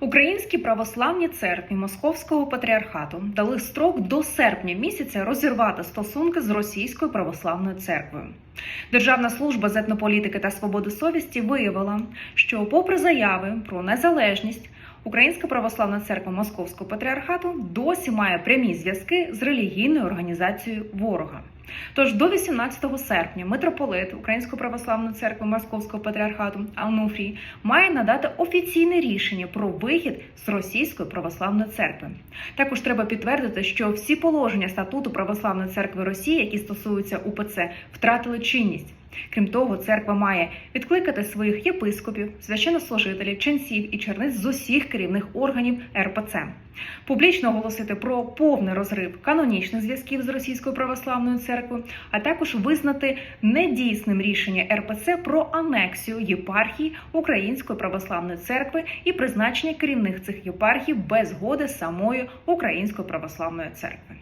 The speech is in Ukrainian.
Українські православні церкві Московського патріархату дали строк до серпня місяця розірвати стосунки з російською православною церквою. Державна служба з етнополітики та свободи совісті виявила, що, попри заяви про незалежність, Українська православна церква Московського патріархату досі має прямі зв'язки з релігійною організацією ворога. Тож до 18 серпня митрополит Української православної церкви Московського патріархату Ануфрій має надати офіційне рішення про вихід з російської православної церкви. Також треба підтвердити, що всі положення статуту Православної церкви Росії, які стосуються УПЦ, втратили чинність. Крім того, церква має відкликати своїх єпископів, священнослужителів, ченців і черниць з усіх керівних органів РПЦ, публічно оголосити про повний розрив канонічних зв'язків з Російською православною церквою, а також визнати недійсним рішення РПЦ про анексію єпархії Української православної церкви і призначення керівних цих єпархій без згоди самої Української православної церкви.